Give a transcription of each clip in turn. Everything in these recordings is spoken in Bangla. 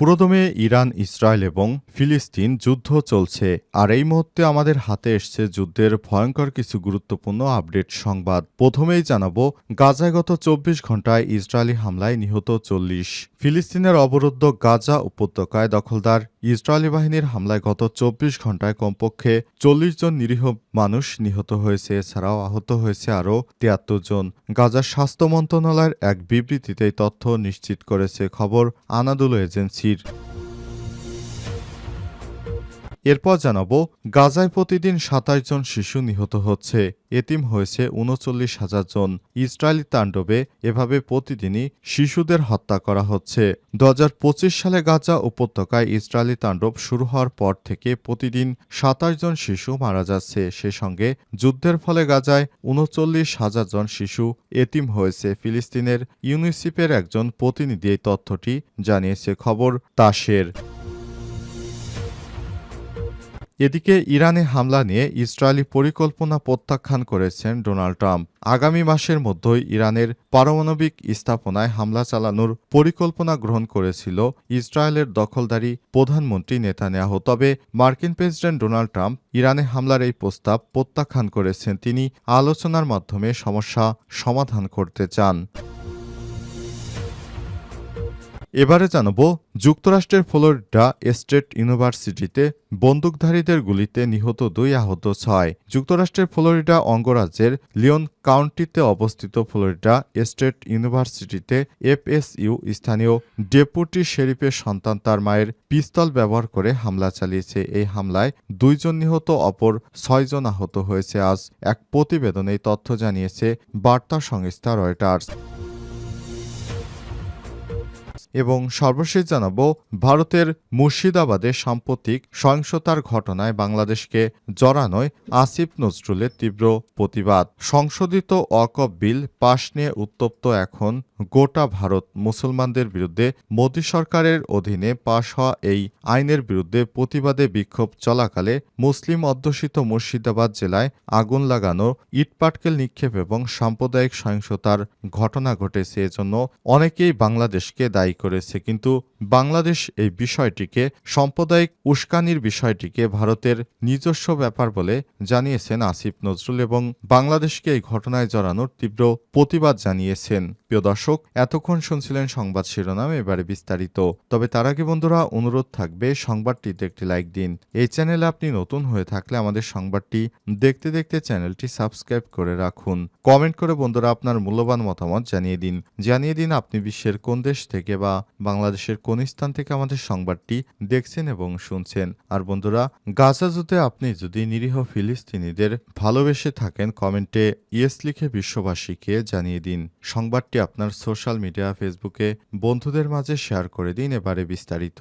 পুরোদমে ইরান, ইসরায়েল এবং ফিলিস্তিন যুদ্ধ চলছে, আর এই মুহূর্তে আমাদের হাতে এসছে যুদ্ধের ভয়ঙ্কর কিছু গুরুত্বপূর্ণ আপডেট সংবাদ। প্রথমেই জানাব, গাজায় গত চব্বিশ ঘন্টায় ইসরায়েলি হামলায় নিহত চল্লিশ। ফিলিস্তিনের অবরুদ্ধ গাজা উপত্যকায় দখলদার ইসরায়েলি বাহিনীর হামলায় গত চব্বিশ ঘন্টায় কমপক্ষে চল্লিশ জন নিরীহ মানুষ নিহত হয়েছে, এছাড়াও আহত হয়েছে আরও তিয়াত্তর জন। গাজার স্বাস্থ্য মন্ত্রণালয়ের এক বিবৃতিতে তথ্য নিশ্চিত করেছে খবর আনাদুলো decir এরপর জানাব, গাজায় প্রতিদিন সাতাশ জন শিশু নিহত হচ্ছে। এতিম হয়েছে উনচল্লিশ হাজার জন। ইসরায়েলি তাণ্ডবে এভাবে প্রতিদিনই শিশুদের হত্যা করা হচ্ছে। দু হাজার পঁচিশ সালে গাজা উপত্যকায় ইসরায়েলি তাণ্ডব শুরু হওয়ার পর থেকে প্রতিদিন সাতাশ জন শিশু মারা যাচ্ছে। সে সঙ্গে যুদ্ধের ফলে গাজায় উনচল্লিশ হাজার জন শিশু এতিম হয়েছে। ফিলিস্তিনের ইউনিসেফের একজন প্রতিনিধি এই তথ্যটি জানিয়েছে খবর তাসের। এদিকে ইরানে হামলা নিয়ে ইসরায়েলি পরিকল্পনা প্রত্যাখ্যান করেছেন ডোনাল্ড ট্রাম্প। আগামী মাসের মধ্যেই ইরানের পারমাণবিক স্থাপনায় হামলা চালানোর পরিকল্পনা গ্রহণ করেছিল ইসরায়েলের দখলদারী প্রধানমন্ত্রী নেতানিয়াহু। তবে মার্কিন প্রেসিডেন্ট ডোনাল্ড ট্রাম্প ইরানে হামলার এই প্রস্তাব প্রত্যাখ্যান করেছেন। তিনি আলোচনার মাধ্যমে সমস্যা সমাধান করতে চান। এবারে জানাব, যুক্তরাষ্ট্রের ফ্লোরিডা স্টেট ইউনিভার্সিটিতে বন্দুকধারীদের গুলিতে নিহত দুই আহত ছয়। যুক্তরাষ্ট্রের ফ্লোরিডা অঙ্গরাজ্যের লিওন কাউন্টিতে অবস্থিত ফ্লোরিডা স্টেট ইউনিভার্সিটিতে এফএসইউ স্থানীয় ডেপুটি শেরিফের সন্তান তার মায়ের পিস্তল ব্যবহার করে হামলা চালিয়েছে। এই হামলায় দুইজন নিহত, অপর ছয়জন আহত হয়েছে। আজ এক প্রতিবেদনে তথ্য জানিয়েছে বার্তা সংস্থা রয়টার্স। এবং সর্বশেষ জানাব, ভারতের মুর্শিদাবাদে সাম্প্রতিক সহিংসতার ঘটনায় বাংলাদেশকে জড়ানোয় আসিফ নজরুলের তীব্র প্রতিবাদ। সংশোধিত অকপ বিল পাশ নিয়ে উত্তপ্ত এখন গোটা ভারত মুসলমানদের বিরুদ্ধে মোদী সরকারের অধীনে পাশ হওয়া এই আইনের বিরুদ্ধে প্রতিবাদে বিক্ষোভ চলাকালে মুসলিম অধ্যুষিত মুর্শিদাবাদ জেলায় আগুন লাগানো ইটপাটকেল নিক্ষেপ এবং সাম্প্রদায়িক সহিংসতার ঘটনা ঘটেছে। এজন্য অনেকেই বাংলাদেশকে দায়ী করেছে। কিন্তু বাংলাদেশ এই বিষয়টিকে, সাম্প্রদায়িক উস্কানির বিষয়টিকে ভারতের নিজস্ব ব্যাপার বলে জানিয়েছেন আসিফ নজরুল এবং বাংলাদেশকে এই ঘটনায় জড়ানোর তীব্র প্রতিবাদ জানিয়েছেন। প্রিয় দর্শক, এতক্ষণ শুনছিলেন সংবাদ শিরোনাম, এবারে বিস্তারিত। তবে তার আগে বন্ধুরা, অনুরোধ থাকবে, সংবাদটিতে একটি লাইক দিন। এই চ্যানেলে আপনি নতুন হয়ে থাকলে আমাদের সংবাদটি দেখতে দেখতে চ্যানেলটি সাবস্ক্রাইব করে রাখুন। কমেন্ট করে বন্ধুরা আপনার মূল্যবান মতামত জানিয়ে দিন। জানিয়ে দিন আপনি বিশ্বের কোন দেশ থেকে বা বাংলাদেশের কোন স্থান থেকে আমাদের সংবাদটি দেখছেন এবং শুনছেন। আর বন্ধুরা, গাজা যুদ্ধে আপনি যদি নিরীহ ফিলিস্তিনিদের ভালোবেসে থাকেন, কমেন্টে ইয়েস লিখে বিশ্ববাসীকে জানিয়ে দিন। সংবাদটি আপনার সোশ্যাল মিডিয়া, ফেসবুকে বন্ধুদের মাঝে শেয়ার করে দিন এবারে বিস্তারিত।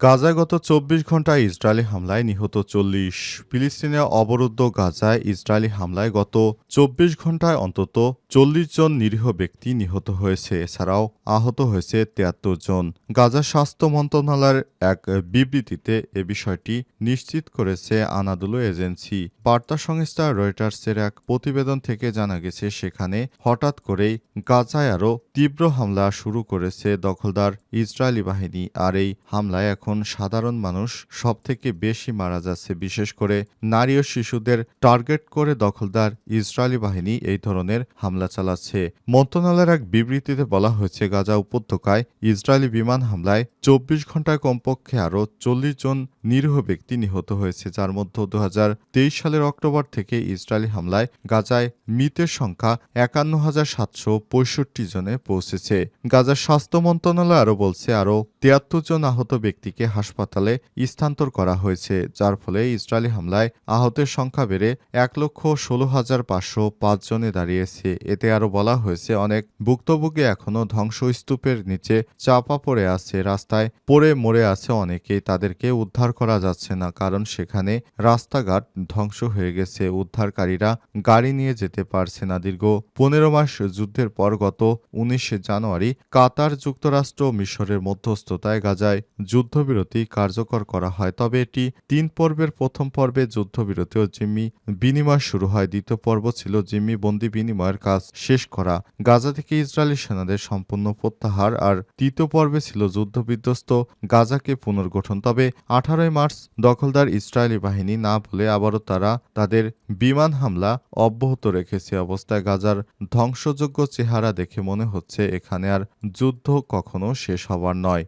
গাজায় গত চব্বিশ ঘন্টায় ইসরায়েলি হামলায় নিহত চল্লিশ ফিলিস্তিনে অবরুদ্ধ গাজায় ইসরায়েলি হামলায় গত চব্বিশ ঘন্টায় অন্তত চল্লিশ জন নিরীহ ব্যক্তি নিহত হয়েছে। এছাড়াও আহত হয়েছে তিয়াত্তর জন। গাজা স্বাস্থ্য মন্ত্রণালয়ের এক বিবৃতিতে এ বিষয়টি নিশ্চিত করেছে আনাদুলো এজেন্সি। বার্তা সংস্থা রয়টার্সের এক প্রতিবেদন থেকে জানা গেছে, সেখানে হঠাৎ করেই গাজায় আরও তীব্র হামলা শুরু করেছে দখলদার ইসরায়েলি বাহিনী। আর এই হামলায় এখন সাধারণ মানুষ সবথেকে বেশি মারা যাচ্ছে, বিশেষ করে নারী ও শিশুদের টার্গেট করে দখলদার ইসরায়েলি বাহিনী এই ধরনের হামলা চালাচ্ছে। মন্ত্রণালয়ের এক বিবৃতিতে বলা হয়েছে, গাজা উপত্যকায় ইসরায়েলি বিমান হামলায় চব্বিশ ঘন্টায় কমপক্ষে আরও চল্লিশ জন নিরীহ ব্যক্তি নিহত হয়েছে, যার মধ্যে দু হাজার তেইশ সালের অক্টোবর থেকে ইসরায়েলি হামলায় গাজায় মৃতের সংখ্যা একান্ন হাজার সাতশো পঁয়ষট্টি জনে পৌঁছেছে। গাজার স্বাস্থ্য মন্ত্রণালয় আরও বলছে, আরও তিয়াত্তর জন আহত ব্যক্তিকে হাসপাতালে স্থানান্তর করা হয়েছে, যার ফলে ইসরায়েলি হামলায় আহতের সংখ্যা বেড়ে এক লক্ষ ষোলো হাজার পাঁচশো পাঁচ জনে দাঁড়িয়েছে। এতে আরও বলা হয়েছে, অনেক ভুক্তভোগী এখনও ধ্বংসস্তূপের নিচে চাপা পড়ে আছে, রাস্তায় পড়ে মরে আছে অনেকেই, তাদেরকে উদ্ধার করা যাচ্ছে না, কারণ সেখানে রাস্তাঘাট ধ্বংস হয়ে গেছে। উদ্ধারকারীরা গাড়ি নিয়ে যেতে পারছে না। দীর্ঘ পনেরো মাস যুদ্ধের পর গত উনিশে জানুয়ারি কাতার যুক্তরাষ্ট্র মিশরের মধ্যস্থতায় গাজায় যুদ্ধবিরতি কার্যকর করা হয়। তবে এটি তিন পর্বের প্রথম পর্বে যুদ্ধবিরতি ও জিম্মি বিনিময় শুরু হয়। দ্বিতীয় পর্ব ছিল জিম্মি বন্দি বিনিময়ের কাজ শেষ করা। গাজা থেকে ইসরায়েলি সেনাদের সম্পূর্ণ প্রত্যাহার আর তৃতীয় পর্বে ছিল যুদ্ধবিধ্বস্ত গাজাকে পুনর্গঠন। তবে আঠারোই মার্চ দখলদার ইসরায়েলি বাহিনী না বলে আবারও তারা তাদের বিমান হামলা অব্যাহত রেখেছে। অবস্থায় গাজার ধ্বংসযোগ্য চেহারা দেখে মনে হচ্ছে এখানে আর যুদ্ধ কখনো শেষ হবার নয়।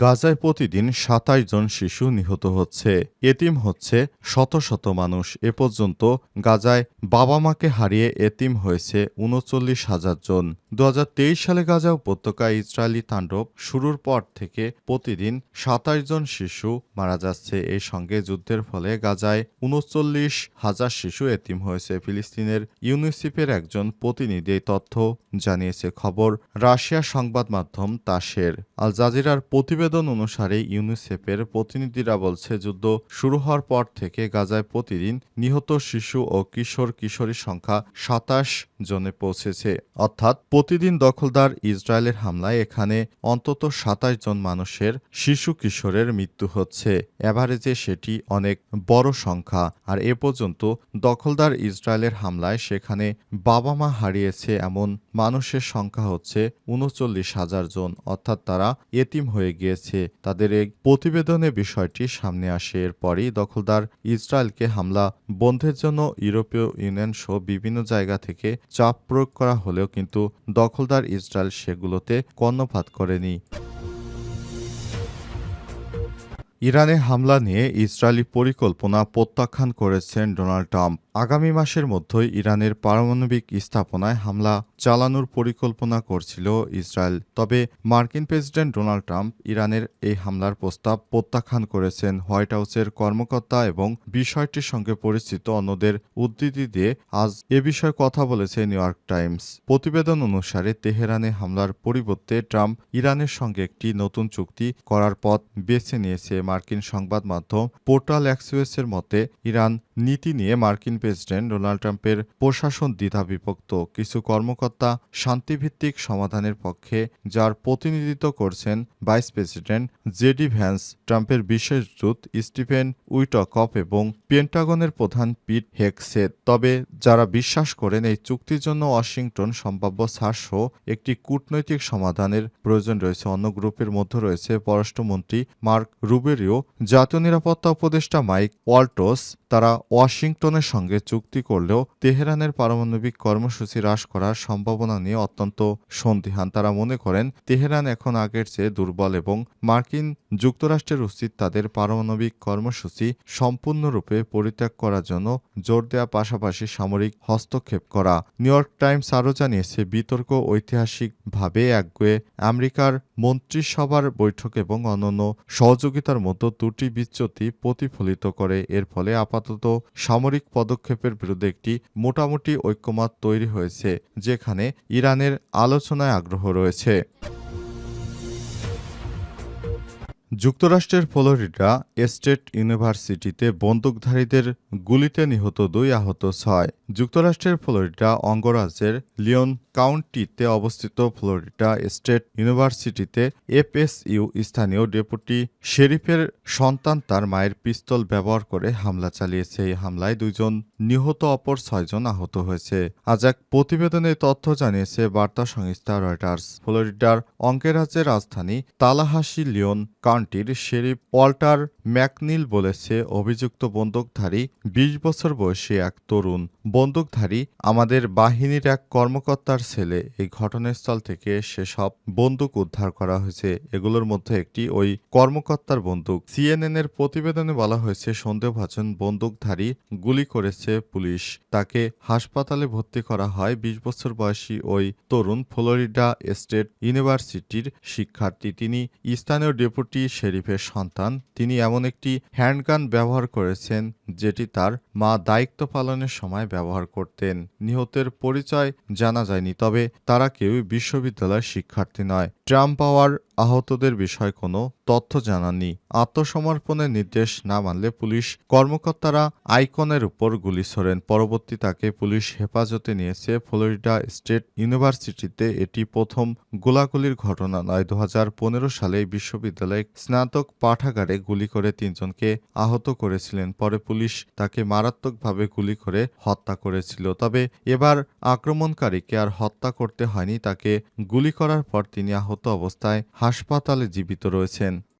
গাজায় প্রতিদিন সাতাশ জন শিশু নিহত হচ্ছে। এতিম হচ্ছে শত শত মানুষ। এ পর্যন্ত গাজায় বাবা মাকে হারিয়ে এতিম হয়েছে উনচল্লিশ হাজার জন। দু হাজার তেইশ সালে গাজা উপত্যকায় ইসরায়েলি তাণ্ডব শুরুর পর থেকে প্রতিদিন সাতাশ জন শিশু মারা যাচ্ছে। এই সঙ্গে যুদ্ধের ফলে গাজায় উনচল্লিশ হাজার শিশু এতিম হয়েছে। ফিলিস্তিনের ইউনিসেফের একজন প্রতিনিধি তথ্য জানিয়েছে। খবর রাশিয়ার সংবাদ মাধ্যম তাসের। আল জাজিরার প্রতিবেদন অনুসারে ইউনিসেফের প্রতিনিধিরা বলছে, যুদ্ধ শুরু হওয়ার পর থেকে গাজায় প্রতিদিন নিহত শিশু ও কিশোর কিশোরীর সংখ্যা সাতাশ জনে পৌঁছেছে। অর্থাৎ প্রতিদিন দখলদার ইসরায়েলের হামলায় এখানে অন্তত সাতাশ জন মানুষের শিশু কিশোরের মৃত্যু হচ্ছে। এভারেজে সেটি অনেক বড় সংখ্যা। আর এ পর্যন্ত দখলদার ইসরায়েলের হামলায় সেখানে বাবা মা হারিয়েছে এমন মানুষের সংখ্যা হচ্ছে উনচল্লিশ হাজার জন। অর্থাৎ তারা এতিম হয়ে গিয়েছে তাদের এক প্রতিবেদনে বিষয়টি সামনে আসে। এরপরই দখলদার ইসরায়েলকে হামলা, বন্ধের জন্য ইউরোপীয় ইউনিয়ন সহ বিভিন্ন জায়গা থেকে চাপ প্রয়োগ করা হলেও কিন্তু দখলদার ইসরায়েল সেগুলোতে কর্ণপাত করেনি। ইরানে হামলা নিয়ে ইসরায়েলি পরিকল্পনা প্রত্যাখ্যান করেছেন ডোনাল্ড ট্রাম্প। আগামী মাসের মধ্যেই ইরানের পারমাণবিক স্থাপনায় হামলা চালানোর পরিকল্পনা করছিল ইসরায়েল। তবে মার্কিন প্রেসিডেন্ট ডোনাল্ড ট্রাম্প ইরানের এই হামলার প্রস্তাব প্রত্যাখ্যান করেছেন। হোয়াইট হাউসের কর্মকর্তা এবং বিষয়টির সঙ্গে পরিচিত অন্যদের উদ্ধৃতি দিয়ে আজ এ বিষয়ে কথা বলেছে নিউ ইয়র্ক টাইমস। প্রতিবেদন অনুসারে তেহরানে হামলার পরিবর্তে ট্রাম্প ইরানের সঙ্গে একটি নতুন চুক্তি করার পথ বেছে নিয়েছে মার্কিন সংবাদ মাধ্যম পোর্টাল অ্যাক্সিওসের মতে, ইরান নীতি নিয়ে মার্কিন প্রেসিডেন্ট ডোনাল্ড ট্রাম্পের প্রশাসন দ্বিধা বিভক্ত কিছু কর্মকর্তা শান্তিভিত্তিক সমাধানের পক্ষে যার প্রতিনিধিত্ব করছেন ভাইস প্রেসিডেন্ট জেডি ভ্যান্স, ট্রাম্পের বিশেষ দূত স্টিফেন উইটকপ এবং পেন্টাগনের প্রধান পিট হেকসেট তবে যারা বিশ্বাস করেন এই চুক্তির জন্য ওয়াশিংটন সম্ভাব্য ছাড়সহ একটি কূটনৈতিক সমাধানের প্রয়োজন রয়েছে। অন্য গ্রুপের মধ্যে রয়েছে পররাষ্ট্রমন্ত্রী মার্ক রুবেরিও জাতীয় নিরাপত্তা উপদেষ্টা মাইক ওয়াল্টোস তারা ওয়াশিংটনের সঙ্গে চুক্তি করলেও তেহরানের পারমাণবিক কর্মসূচি হ্রাস করার সম্ভাবনা নিয়ে অত্যন্ত সন্দিহান। তারা মনে করেন, তেহরান এখন আগের চেয়ে দুর্বল এবং মার্কিন যুক্তরাষ্ট্রের উচিত তাদের পারমাণবিক কর্মসূচি সম্পূর্ণরূপে পরিত্যাগ করার জন্য জোর দেওয়া পাশাপাশি সামরিক হস্তক্ষেপ করা। নিউ ইয়র্ক টাইমস আরও জানিয়েছে, বিতর্ক ঐতিহাসিকভাবে একগুয়ে আমেরিকার মন্ত্রিসভার বৈঠক এবং অন্যান্য সহযোগিতার মতো দুটি বিচ্যুতি প্রতিফলিত করে। এর ফলে আপাতত সামরিক পদক্ষেপের বিরুদ্ধে একটি মোটামুটি ঐক্যমত তৈরি হয়েছে, যেখানে ইরানের আলোচনায় আগ্রহ রয়েছে। যুক্তরাষ্ট্রের ফ্লোরিডা স্টেট ইউনিভার্সিটিতে বন্দুকধারীদের গুলিতে নিহত দুই আহত ছয়। যুক্তরাষ্ট্রের ফ্লোরিডা অঙ্গরাজ্যের লিওন কাউন্টিতে অবস্থিত ফ্লোরিডা স্টেট ইউনিভার্সিটিতে এফএসইউ স্থানীয় ডেপুটি শেরিফের সন্তান তার মায়ের পিস্তল ব্যবহার করে হামলা চালিয়েছে। এই হামলায় দুজন নিহত, অপর ছয়জন আহত হয়েছে। আজ এক প্রতিবেদনে তথ্য জানিয়েছে বার্তা সংস্থা রয়টার্স। ফ্লোরিডার অঙ্গরাজ্যের রাজধানী তালাহাসি লিওন কাউন্টির শেরিফ ওয়াল্টার ম্যাকনিল বলেছে, অভিযুক্ত বন্দুকধারী বিশ বছর বয়সী এক তরুণ। বন্দুকধারী আমাদের বাহিনীর এক কর্মকর্তার ছেলে। এই ঘটনাস্থল থেকে সেসব বন্দুক উদ্ধার করা হয়েছে। এগুলোর মধ্যে একটি ওই কর্মকর্তার বন্দুক। সিএনএন এর প্রতিবেদনে বলা হয়েছে, সন্দেহভাজন বন্দুকধারী গুলি করেছে পুলিশ। তাকে হাসপাতালে ভর্তি করা হয় বিশ বছর বয়সী ওই তরুণ ফ্লোরিডা স্টেট ইউনিভার্সিটির শিক্ষার্থী। তিনি স্থানীয় ডেপুটি শেরিফের সন্তান। তিনি এমন একটি হ্যান্ডগান ব্যবহার করেছেন, যেটি তার মা দায়িত্ব পালনের সময় ব্যবহার করতেন। নিহতের পরিচয় জানা যায়নি, তবে তারা কেউই বিশ্ববিদ্যালয়ের শিক্ষার্থী নয়। ট্রাম্প পাওয়ার আহতদের বিষয়ে কোনো তথ্য জানাননি। আত্মসমর্পণের নির্দেশ না মানলে পুলিশ কর্মকর্তারা আইকনের উপর গুলি ছোড়েন। পরবর্তী তাকে পুলিশ হেফাজতে নিয়েছে ফ্লোরিডা স্টেট ইউনিভার্সিটিতে। এটি প্রথম গোলাগুলির ঘটনা নয়। দু সালে বিশ্ববিদ্যালয়ে স্নাতক পাঠাগারে গুলি করে তিনজনকে আহত করেছিলেন। পরে পুলিশ তাকে মারাত্মকভাবে গুলি করে হত্যা করেছিল। তবে এবার আক্রমণকারীকে আর হত্যা করতে হয়নি, তাকে গুলি করার পর তিনি আহত অবস্থায় হাসপাতালে জীবিত রয়েছেন।